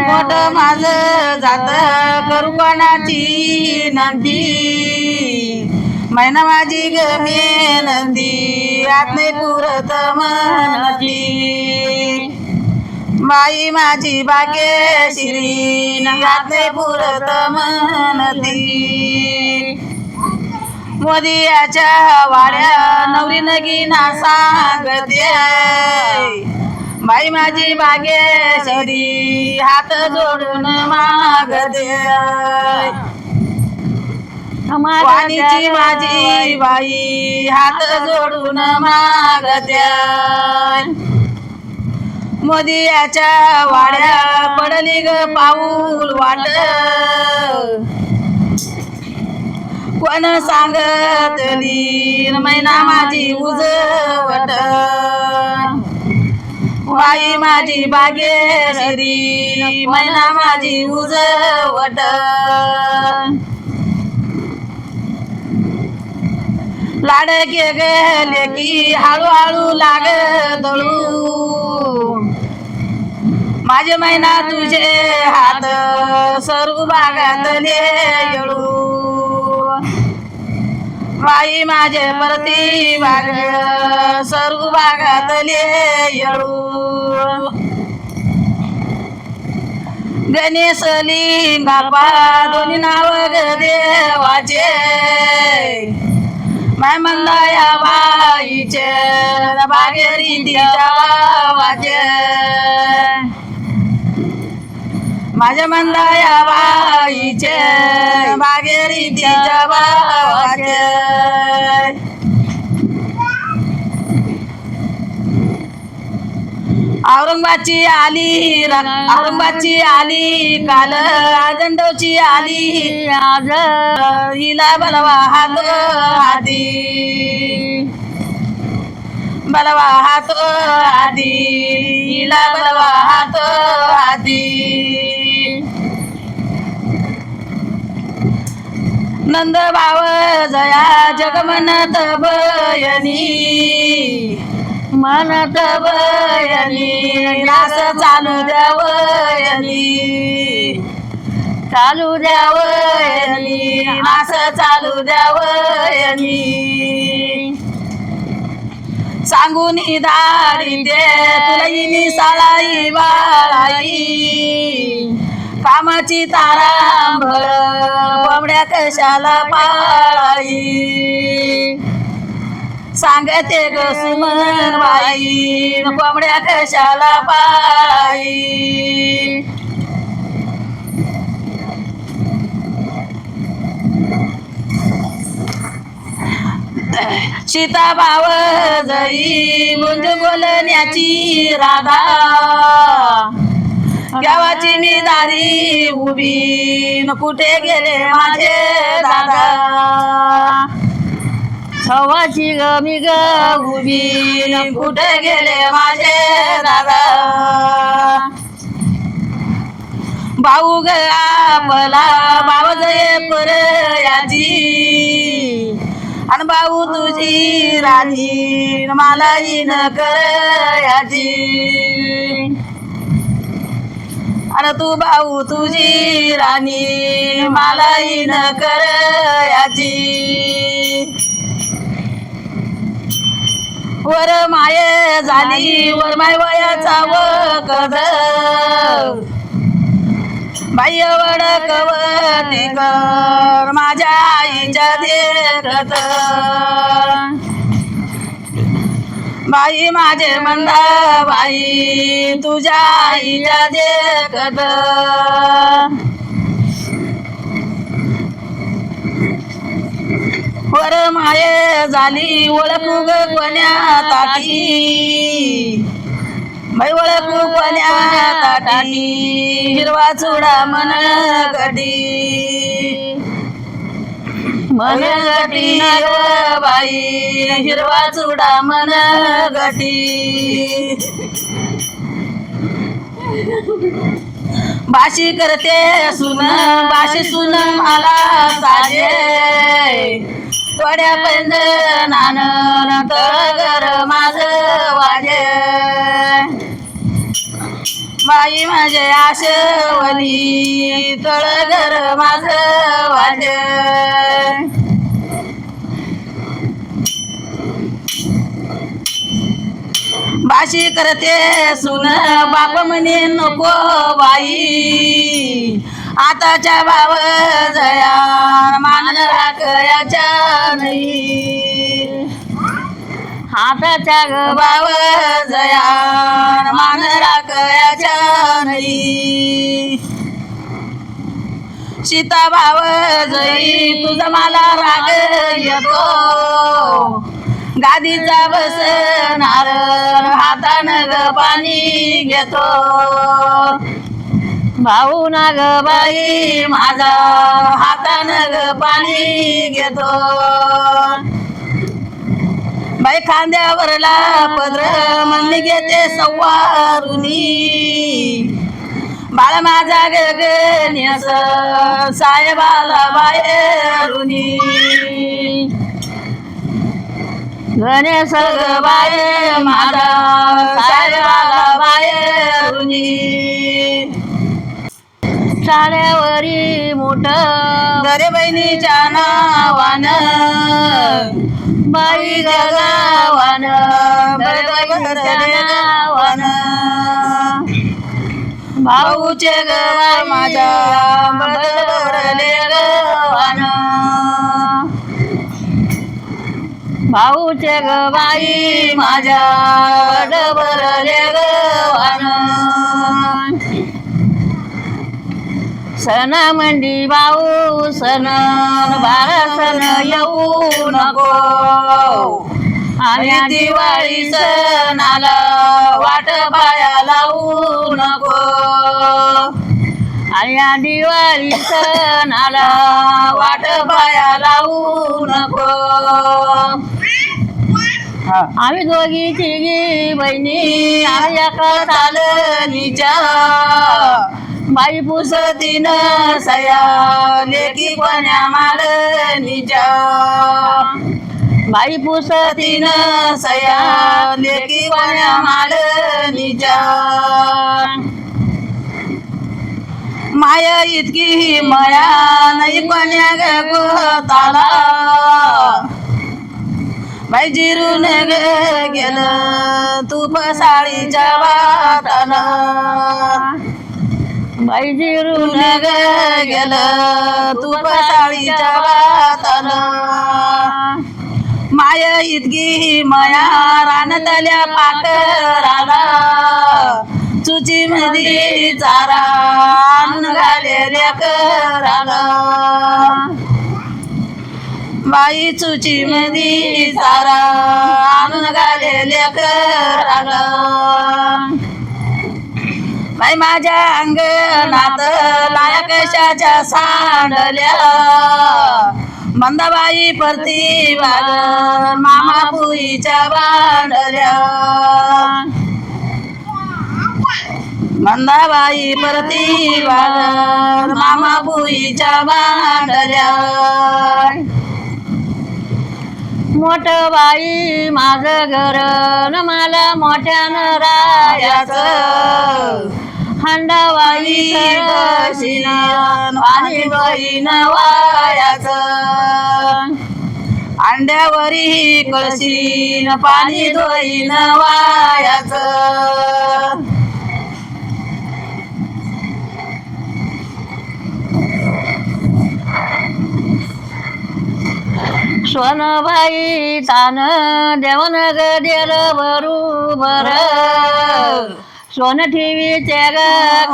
मोठ माझ जात करू कोणाची नंदी. मैना माझी गमे नंदी आत नाही पुरत मनती बाई माझी बागे श्री आत नाही पुरत मनती मोदियाच्या वाड्या नवरी नगीना सांगते. बाई माझी बागेश्वरी हात जोडून मागते वाणीची माझी बाई हात जोडून मागते मोदियाच्या वाड्या पडली ग पाऊल वाट. कोण सांगतली मैना माझी उजवट. बाई माझी बागेश्वरी मैना माझी उजवट. लाडके गेले की हळूहळू लाग दळू. माझे मैना तुझे हात सर्व बागातले येळू बाई माझे परती बाग सर्व भागातले येळू. गणेश लिंगापा दोन्ही नाव ग देवाचे. माय मंदाया बाईचे बागेरी तिच्या वाचे माझ्या मंदाया बाईचे. बागेरी तिच्या वाचे औरंगाबादची आली औरंगाबादची आली काल आजंडोची आली. आज हिला बलवा हात आधी. बलवा हात आधी. हिला बलवा हात आधी. नंद भाव जया जगमनत बयनी म्हणत बयनी रास चालू द्यावयनी चालू द्यावयनी रास चालू द्यावयनी सांगून दारी दे तुला साळाई बाळाई कामाची तारांभळ कोंबड्या कशाला पाळाई? सांगते ग सुमन बाई कोंबड्या कशाला पाळाई? सीता भाव जई मुंज बोलण्याची राधा गावाची मी दारी उभी. न कुठे गेले माझे दादा? हवाची ग मी ग उभी. न कुठे गेले माझे दादा? भाऊ ग आपला भाव पर याची आणि भाऊ तुझी राणी मला इन कर याची अरे तू भाऊ तुझी राणी मला न कर याची. वर माये झाली वर माय वयाचा व वकद बाई वडकवती कर माझ्या आईच्या देखत बाई माझे मंदा बाई तुझ्या आईच्या कद वर माये झाली ओळख कोण्या ताटी. बाई ओळख कोण्या ताटी. हिरवा चुडा मन गडी मन गटी बाई हिरवा चुडा मन गटी बाशी करते सुन बाशी सुन मला साजे. थोड्या पैंजनानं घर माझ वाजे. बाई माझे आशवली तळ घर माझ वाज. बाशी करते सुन बाप म्हणे नको बाई आताच्या बाव जया मान राखयाच्या नाही. आताच्या ग बाव जया सीता भाव जई तुझा मला राग येतो. गादीचा बसणार हातानं ग पाणी घेतो. भाऊ ना बाई माझा हातानं ग पाणी घेतो. बाई खांद्यावरला पदर म्हणली घेते सवारुनी बाळ माझा गगन्यास साहेबाला बाहेरुनी गणेश ग बाय माझा साहेबाला बाहेरुनी शाळेवरी मोठ गरे बहिणीच्या नावान. बाई गगावान भाऊचे ग माझ्या गवान भाऊचे ग बाई माझ्या बदलले गवान सणा मंडी भाऊ सण बारा सण येऊ नको. आणि दिवाळी सणाला वाट पाया लावू नको. आणि या दिवाळी सणाला वाट पाया लावू नको. आम्ही दोघी तिघी बहिणी आम्ही एका चालणीच्या? बाई पुसतीन सया लेकी कोण्या मालनीच्या? बाई पुसतीन सया लेकी कोण्या मालनीच्या? माया इतकी माया नाही कोण्या गोताला बाई जिरून ग गेलं तू फसाळीच्या वाटाला. बाई जिरून ग गेलं तू फसाळीच्या वाटाला. माया इतकी माया रानतल्या पाकराला. चुची मध्ये चारा कराला बाई चुची मधी सारा. आणून घालेल्या कराला बाई माझ्या अंगणात लाया कशाच्या सांडल्या. मंदाबाई परती वाग मामा पुईच्या बांडल्या. मंदाबाई परती वाग मामा भुईच्या बांडल्या. मोठ बाई माझं घर न मला मोठ्यान रायाच हंडाबाई कशीन पाणी बहीण वायाचं अंड्यावरी कशी पाणी धोईन वायाचं सोनबाई तान देवन ग देल बरोबर सोन ठेवीचे ग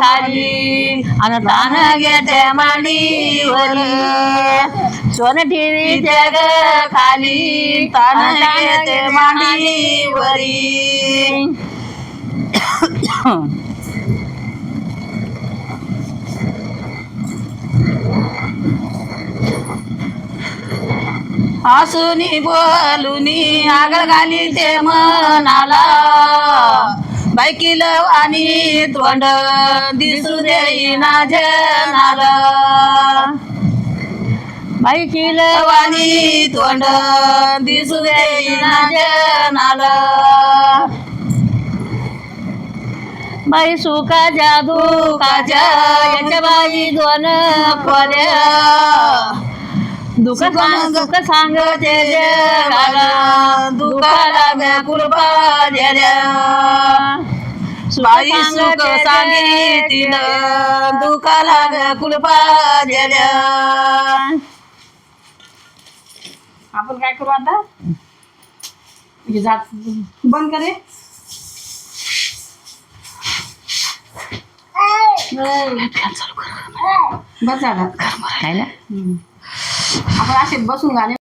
खाली आणि तान घेते मांडीवरी. सोन ठेवीचे ग खाली तान घेते मांडीवरी. हसुनी बोलुनी आगळ घाली ते मनाला. बायकील आणि तोंड दिसू देईना जनाला. बायकील आणि तोंड दिसू देईना जनाला. बाई सुखाच्या दुखाच्या याच्या बाई दोन खोल्या. दुःख सांग दुःख सांगते जगाला दुखाला द्याल्या बाई सुख सांगितलं दुखाला व्याकुलपा द्याल्या आपण काय करू आता? हे जात बंद करे बस झाला. आहे ना आपण असे बसून गाणे